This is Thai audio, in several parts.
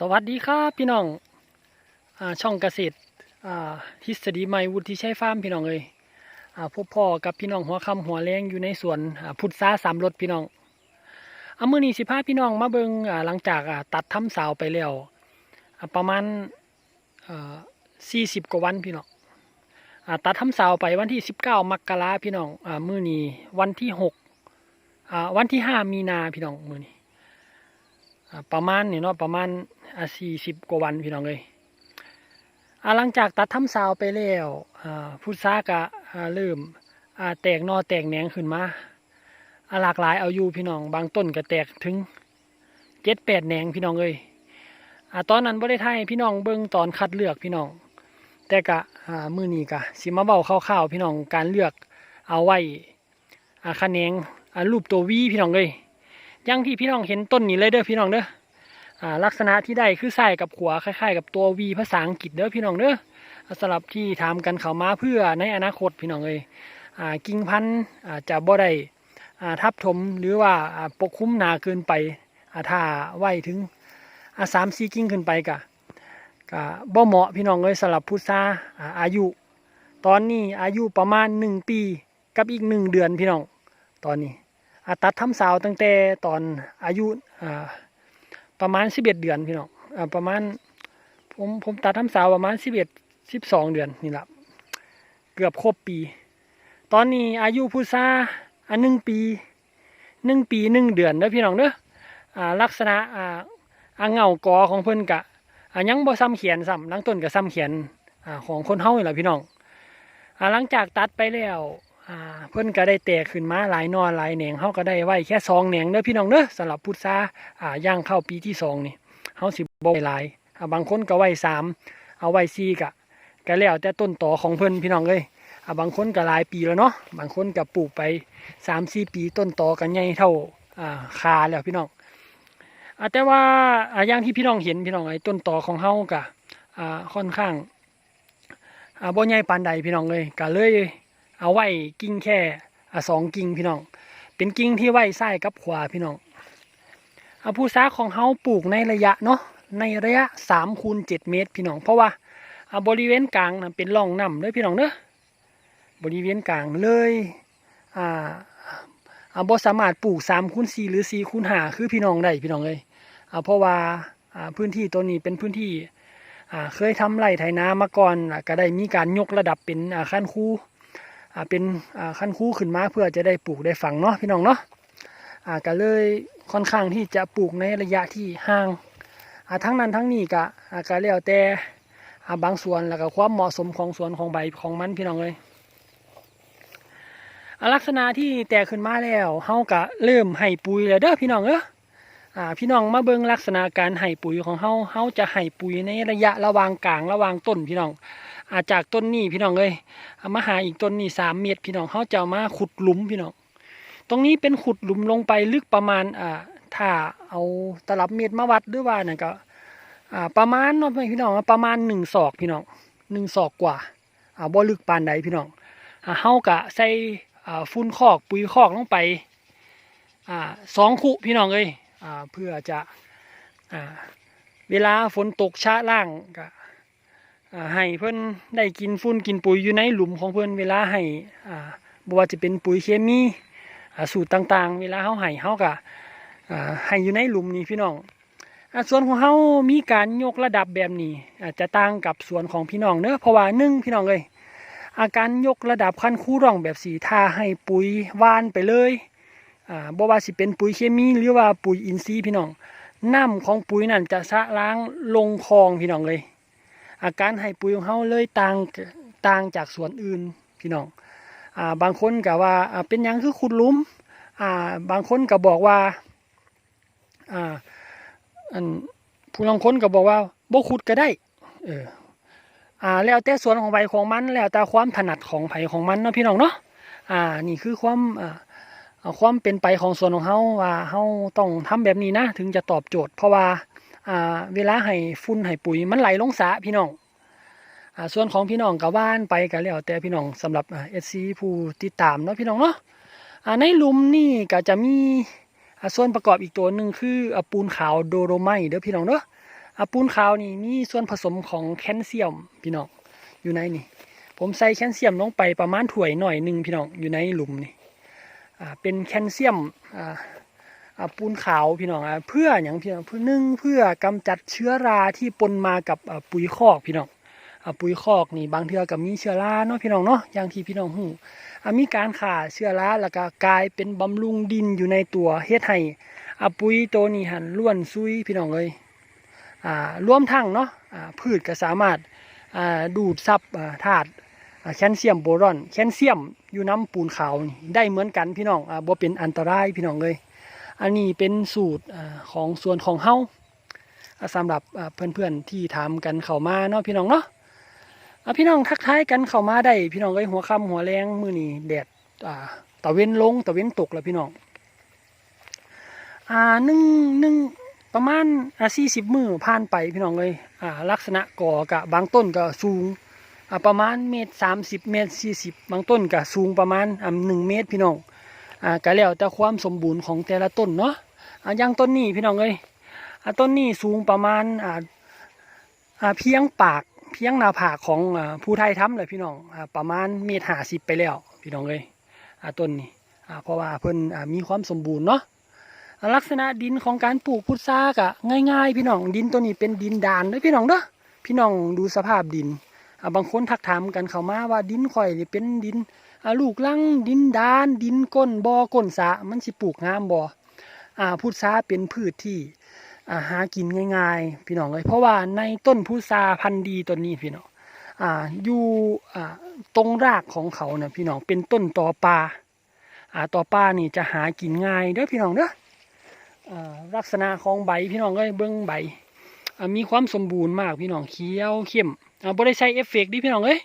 สวัสดีครับพี่น้องอช่องเกษตรทฤษฎีใหม่วุฒิชัยฟาร์มพี่น้องเอ้ยพบพ่อกับพี่น้องหัวคำหัวแรงอยู่ในสวนพุทธาสามรถพี่น้องเอามือนี้สิพาพี่น้องมาเบิงหลังจากตัดทำสาวไปแล้วประมาณสี่สิบกว่าวันพี่น้องอตัดทำสาวไปวันที่สิบเก้ามกราพี่น้องมือนี้วันที่หกวันที่ห้ามีนาพี่น้องมือนี้ ประมาณนี่เนาะประมาณสี่สิบกว่าวันพี่น้องเลยหลังจากตัดทำซาวไปแล้วพุทรากะเริ่มแตกนอแตกแหนงขึ้นมาหลากหลายเอาอยู่พี่น้องบางต้นก็แตกถึงเจ็ดแปดแหนงพี่น้องเลยอตอนนั้นบ่ได้ไทยพี่น้องเบิ่งตอนคัดเลือกพี่น้อง แต่กะอ่ามือนี้กะสิมาเบาคร่าวๆพี่น้องการเลือกเอาไว้คะแนงอ่ารูปตัววีพี่น้องเลย ยังที่พี่น้องเห็นต้นนี้เลยเด้อพี่น้องเด้ออ่าลักษณะที่ได้คือใส่กับขวาคล้ายๆ กับตัววีภาษาอังกฤษเด้อพี่น้องเด้ออ่าสำหรับที่ทำกันเขามาเพื่อในอนาคตพี่น้องเลยอ่ากิ่งพันธุ์อ่าจะบ่ได้อ่าทับถมหรือว่าอ่าปกคลุมหนาเกินไปอ่าถ้าไหวถึงอ่าสามสี่กิ่งขึ้นไปกะกะบ่เหมาะพี่น้องเลยสำหรับพุทราอ่าอายุ ตอนนี้อายุประมาณหนึ่งปีกับอีกหนึ่งเดือนพี่น้องตอนนี้ ตัดทำสาวตั้งแต่ตอนอายุประมาณสิบเอ็ดเดือนพี่น้องอประมาณผมผมตัดทำสาวประมาณสิบเอ็ดสิบสองเดือนนี่แหละเกือบครบปี ตอนนี้อายุผู้ซาอันหนึ่งปีหนึ่งปีหนึ่งเดือนเด้อพี่น้องเด้ออ่าลักษณะอ่าอาเงากอของเพิ่อนกะอ่ายังบ่ซ้ำเขียนซ้ำลังต้นกับซ้ำเขียนอของคนเฮ้านี่แหละพี่น้องอ่าหลังจากตัดไปแล้ว อ่าเพิ่นก็ได้แตกขึ้นมาหลายนอหลายแหนงเฮาก็ได้ไว้แค่สองแหนงเด้อพี่น้องเด้อสำหรับพุทราอ่าย่างเข้าปีที่สองนี่เฮาสิบ่หลายอ่าบางคนก็ไว้สามเอาไว้สี่กะก็แล้วแต่ต้นต่อของเพิ่นพี่น้องเอ้ยอ่าบางคนก็หลายปีแล้วเนาะบางคนก็ปลูกไปสามสี่ปีต้นต่อกันใหญ่เท่าอ่าคาแล้วพี่น้องอ่าแต่ว่าอ่าอย่างที่พี่น้องเห็นพี่น้องไอ้ต้นต่อของเฮากะอ่าค่อนข้างอ่าบ่ใหญ่ปานใดพี่น้องเลยก็เลย เอาไว้กิ่งแค่อสองกิ่งพี่น้อง เป็นกิ่งที่ไว้ซ้ายกับขวาพี่น้องอาผู้ซาของเฮาปลูกในระยะเนาะในระยะสามคูณเจ็ดเมตรพี่น้องเพราะว่าอาบริเวณกลางนะเป็นร่องน้ำเลยพี่น้องเนอะบริเวณกลางเลยอ่าอ่าบ่สามารถปลูกสามคูณสี่หรือสี่คูณห้าคือพี่น้องได้พี่น้องเลยอ่าเพราะว่าอ่าพื้นที่ตัวนี้เป็นพื้นที่อ่าเคยทำไร่ไถนามาก่อนก็ได้มีการยกระดับเป็นอ่าขั้นคู่ เป็นขั้นคู่ขึ้นมาเพื่อจะได้ปลูกได้ฝังเนาะพี่น้องเนาะก็เลยค่อนข้างที่จะปลูกในระยะที่ห่างทั้งนั้นทั้งนี้ก็อ่าก็แล้วแต่บางส่วนแล้วก็ความเหมาะสมของสวนของใบของมันพี่น้องเลยลักษณะที่แตกขึ้นมาแล้วเฮาก็เริ่มให้ปุ๋ยแล้วเด้อพี่น้องเอออ่าพี่น้องมาเบิ่งลักษณะการให้ปุ๋ยของเฮาเฮาจะให้ปุ๋ยในระยะระหว่างกลางระหว่างต้นพี่น้อง อาจากต้นนี้พี่น้องเลยเอามาหาอีกต้นนี้สามเมตรพี่น้องเขาจะเอามาขุดหลุมพี่น้อง ตรงนี้เป็นขุดหลุมลงไปลึกประมาณอ่าถ้าเอาตลับเมตรมาวัดหรือว่าเนั่นก็อ่าประมาณเนาะพี่น้องประมาณหนึ่งศอกพี่น้องหนึ่งศอกกว่าอ่าบ่ลึกปานใดพี่น้องอ่าเฮากะใส่อ่าฟุ้นคอกปุ๋ยคอกลงไปอ่าสองขุพี่น้องเลยอ่าเพื่อจะอ่าเวลาฝนตกชะล่างก็ ให้เพิ่อนได้กินฟุ้นกินปุ๋ยอยู่ในหลุมของเพิ่อนเวลาให้อ่าบ่ว่าจะเป็นปุ๋ยเคมีสูตรต่างๆ เวลาเฮาให้เฮาก็ให้อยู่ในหลุมนี้พี่น้องอส่วนของเฮามีการยกระดับแบบนี้อาจจะต่างกับสวนของพี่น้องเนอะเพราะว่านึ่งพี่น้องเลยอาการยกระดับขั้นคู่ร่องแบบสีทาให้ปุ๋ยหวานไปเลยอ่าบ่ว่าสิเป็นปุ๋ยเคมีหรือว่าปุ๋ยอินทรีย์พี่น้องน้ำของปุ๋ยนั่นจะสะล้างลงคลองพี่น้องเลย อาการให้ปุ๋ยของเขาเลยต่างต่างจากสวนอื่นพี่น้องอ่าบางคนก็ว่าอ่าเป็นยังคือขุดลุมอ่าบางคนก็บอกว่าอ่าอันผู้ลางคนก็บอกว่าบ่ขุดก็ได้เอออ่าแล้วแต่สวนของใบของมันแล้วแต่ความถนัดของไผของมันเนาะพี่น้องเนาะอ่านี่คือความอ่าความเป็นไปของสวนของเฮาว่าเฮาต้องทำแบบนี้นะ ถึงจะตอบโจทย์ เพราะว่า เวลาให้ฟุ้นให้ปุ๋ยมันไหลลงสระพี่น้องอส่วนของพี่น้องกับว่านไปกันแล้วแต่พี่น้องสำหรับเอซีผู้ติดตามเนาะพี่น้องเนาะในหลุมนี่ก็จะมีส่วนประกอบอีกตัวหนึ่งคืออปูนขาวโดโรไมต์เด้อพี่น้องเนาะอปูนขาวนี่มีส่วนผสมของแคลเซียมพี่น้องอยู่ในนี่ ผมใส่แคลเซียมลงไปประมาณถ้วยหน่อยหนึ่งพี่น้องอยู่ในหลุมนี่เป็นแคลเซียมอ ปูนขาวพี่น้องเพื่ออย่างพี่น้องเพื่อหนึ่งเพื่อกำจัดเชื้อราที่ปนมากับปุ๋ยคอกพี่น้องปุ๋ยคอกนี่บางเทื่อก็มีเชื้อราเนาะพี่น้องเนาะอย่างที่พี่น้องหูมีการฆ่าเชื้อราแล้วก็กลายเป็นบำรุงดินอยู่ในตัวเฮ็ดให้อ่ปุ๋ยตัวนี้หันล้วนซุยพี่น้องเลยอ่ารวมทั้งเนาะพืชก็สามารถดูดซับอ่าธาตุแคลเซียมโบรอน แคลเซียมอยู่น้ำปูนขาวได้เหมือนกันพี่น้องอ่าบ่เป็นอันตรายพี่น้องเลย อันนี้เป็นสูตรของส่วนของเฮาอ่าสำหรับเพื่อนๆที่ถามกันเข้ามาเนาะพี่น้องเนาะพี่น้องทักทายกันเข้ามาได้ พี่น้องเอ้ยหัวค่ำหัวแรงมือนี้แดดตะเว้นลงตะเว้นตกแล้วพี่น้องอ่าหนึ่งหนึ่งประมาณอ่าสี่สิบมือผ่านไปพี่น้องเลยอ่าลักษณะก่อกะบางต้นก็สูงอ่าประมาณเมตรสามสิบเมตรสี่สิบบางต้นก็สูงประมาณอ่าหนึ่งเมตรพี่น้อง อ่าก็แล้วแต่ความสมบูรณ์ของแต่ละต้นเนาะอ่าอย่างต้นนี้พี่น้องเอ้ยอ่าต้นนี้สูงประมาณอ่าอ่าเพียงปากเพียงหน้าผากของอ่าผู้ไทยทำเลยพี่น้องอ่าประมาณเมตรห้าสิบไปแล้วพี่น้องเอ้ยอ่าต้นนี้อ่าเพราะว่าเพิ่นอ่ามีความสมบูรณ์เนาะลักษณะดินของการปลูกพุทรากะง่าย ๆ พี่น้องดินตัวนี้เป็นดินดานด้อพี่น้องเด้อพี่น้องดูสภาพดิน บางคนทักถามกันเข้ามาว่าดินข่อยนี่เป็นดินลูกลังดินดาน ดินก้นบ่อก้นสะมันสิปลูกงามบ่อ่าพุทราเป็นพืชที่อาหากินง่ายๆ พี่น้องเลยเพราะว่าในต้นพุทราพันธุ์ดีต้นนี้พี่น้องอ่าอยู่อ่าตรงรากของเขาเนี่ยพี่น้องเป็นต้นตอปลาอ่าตอปลานี่จะหากินง่ายเด้อพี่น้องเด้ออ่าลักษณะของใบพี่น้องเอ้ยเบิ้องใบมีความสมบูรณ์มากพี่น้องเขียวเข้ม อ่าบ่ได้ใช้เอฟเฟกต์ดิพี่น้องเอ้ย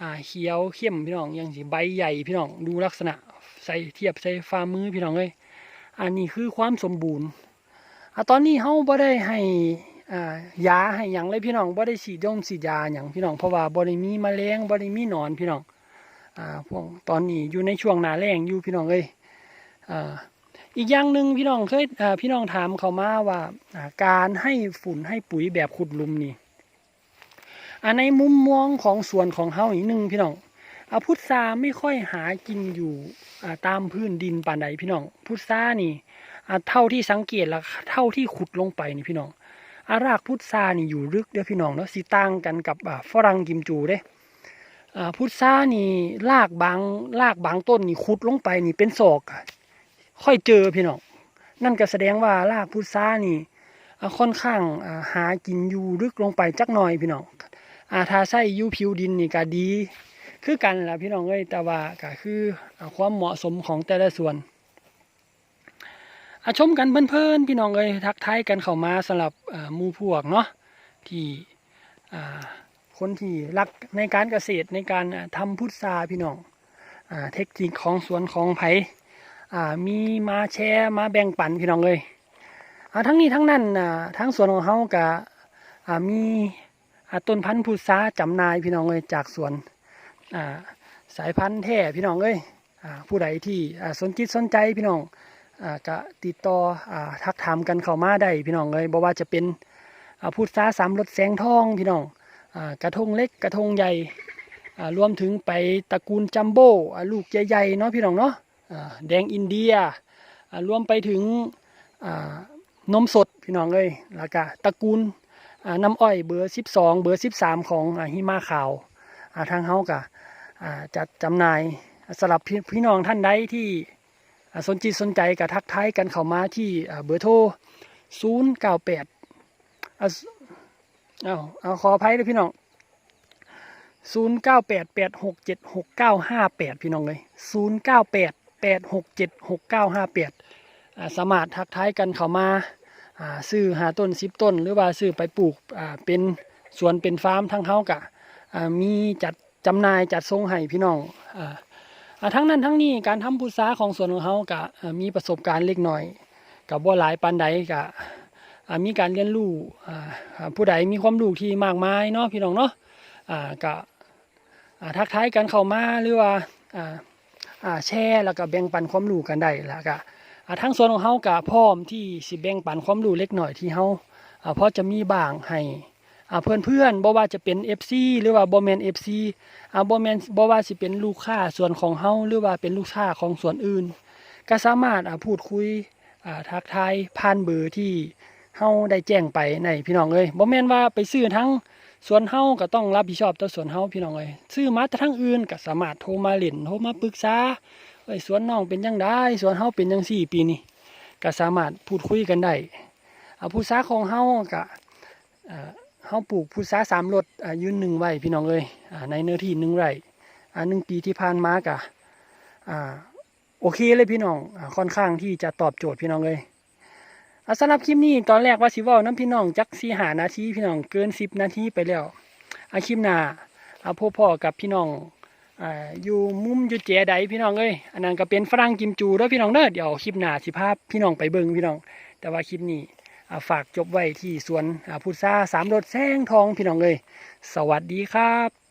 อ่าเขียวเข้มพี่น้องอย่างสิใบใหญ่พี่น้องดูลักษณะใส่เทียบใส่ฝ่ามือพี่น้องเอ้ยอันนี้คือความสมบูรณ์อ่าตอนนี้เฮาบ่ได้ให้อ่ายาให้หยังเลยพี่น้องบ่ได้ฉีดยงฉีดยาหยังพี่น้องเพราะว่าบ่ได้มีแมลงบ่ได้มีหนอนพี่น้องอ่าพวกตอนนี้อยู่ในช่วงหน้าแล้งอยู่พี่น้องเอ้ยอ่าอีกอย่างหนึ่งพี่น้องเคยอ่าพี่น้องถามเขามาว่าการให้ฝุ่นให้ปุ๋ยแบบขุดลุมนี่ อ่าในมุมมองของสวนของเฮาอีกหนึ่งพี่น้องอาพุทราไม่ค่อยหากินอยู่อตามพื้นดินปานใดพี่น้อง พุทรานี่เท่าที่สังเกตแล้วเท่าที่ขุดลงไปนี่พี่น้องอารากพุทรานี่อยู่ลึกเด้อพี่น้องเนาะสิต่างกันกับฝรั่งกิมจูเด้พุทรานี่รากบางรากบางต้นนี่ขุดลงไปนี่เป็นศอกค่อยเจอพี่น้องนั่นก็แสดงว่ารากพุทรานี่ค่อนข้างหากินอยู่ลึกลงไปจักหน่อยพี่น้อง อาถ้าใส่อยูผิวดินนี่ก็ดี คือกันแหละพี่น้องเอ้ยแต่ว่าก็คือความเหมาะสมของแต่ละส่วนอาชมกันเพลินๆพี่น้องเอ้ยทักทายกันเข้ามาสำหรับมูพวกเนาะที่คนที่รักในการเกษตรในการอ่าทำพุทราพี่น้องอเทคนิคของสวนของไผ่มีมาแชร์มาแบ่งปันพี่น้องเลยอทั้งนี้ทั้งนั้นทั้งสวนของเฮาก็มี ต้นพันธุ์พุทราจำนายพี่น้องเอ้ยจากสวนสายพันธุ์แท้พี่น้องเอ้ยผู้ใดที่สนจิตสนใจพี่น้องก็ติดต่ออทักถามกันเข้ามาได้พี่น้องเอ้ยบ่ว่าจะเป็นพุทราสามรสแสงทองพี่น้องอกระทงเล็กกระทงใหญ่รวมถึงไปตระกูลจัมโบ้อ่ลูกใหญ่ๆเนาะพี่น้องเนาะแดงอินเดียรวมไปถึงนมสดพี่น้องเอ้ยแล้วก็ตระกูล น้ำอ้อยเบอร์ 12 เบอร์ 13 ของอหิมาขาวาทางเฮากะอ่าจัดจำหน่ายสำหรับพี่พี่น้องท่านใดที่สนจิตสนใจกับทักทายกันเข้ามาที่เบอร์โทร 098อ่าเอาเอาขออภัยด้วยพี่น้อง 0988676958 พี่น้องเลย 0988676958อ่าสามารถทักทายกันเข้ามา ซื้อหาต้นสิบต้น หรือว่าซื้อไปปลูกเป็นสวนเป็นฟาร์มทั้งเฮากะมีจัดจำหน่ายจัดทรงให้พี่น้องอ่าอ่าทั้งนั้นทั้งนี้การทำพุทราของสวนของเฮากะมีประสบการณ์เล็กน้อยกับว่าหลายปานใดกะมีการเรียนรู้ผู้ใดมีความรู้ที่มากมายเนาะพี่น้องเนาะกะทักทายกันเข้ามาหรือว่าแชร์แล้วก็แบ่งปันความรู้กันได้แล้วก็ ทั้งส่วนของเฮากะพร้อมที่สิแบ่งปันความรู้เล็กหน่อยที่เฮาอ่าเพราะจะมีบางให้อ่าเพื่อนเพื่อนๆบ่ว่าจะเป็น FC หรือว่าบ่แมน FC อ่าบ่แมนบ่ว่าสิเป็นลูกค้าส่วนของเฮาหรือว่าเป็นลูกค้าของส่วนอื่น ก็สามารถอ่าพูดคุยอ่าทักทายผ่านเบอร์ที่เฮาได้แจ้งไปในพี่น้องเอ้ยบ่แม่นว่าไปซื้อทั้งส่วนเฮาก็ต้องรับผิดชอบต่อส่วนเฮาพี่น้องเอ้ยซื้อมาแต่ทั้งอื่นก็สามารถโทรมาเล่นโทรมาปรึกษา เอ้ยสวนน้องเป็นจังได้สวนเฮาเป็นจังซี่ปีนี้ก็สามารถพูดคุยกันได้เอาผู้สาของเฮาก็อ่าเฮาปลูกพุทราสามรสยืนหนึ่งไว้พี่น้องเอ้ยในเนื้อที่หนึ่งไร่หนึ่งปีที่ผ่านมากะโอเคเลยพี่น้องอค่อนข้างที่จะตอบโจทย์พี่น้องเลยสำหรับคลิปนี้ตอนแรกว่าสิว่าน้ำพี่น้องจักสีหานาทีพี่น้องเกินสิบนาทีไปแล้วอาคลิปหน้าอาพบพ่อกับพี่น้อง อยู่มุมอยู่เจใดพี่น้องเอ้ยอันนั้นก็เป็นฝรั่งกิมจูแล้วพี่น้องเด้อเดี๋ยวคลิปหน้าสิภาพพี่น้องไปเบิ่งพี่น้อง แต่ว่าคลิปนี้ฝากจบไว้ที่สวนพุทราสามรถแซงทองพี่น้องเลย สวัสดีครับ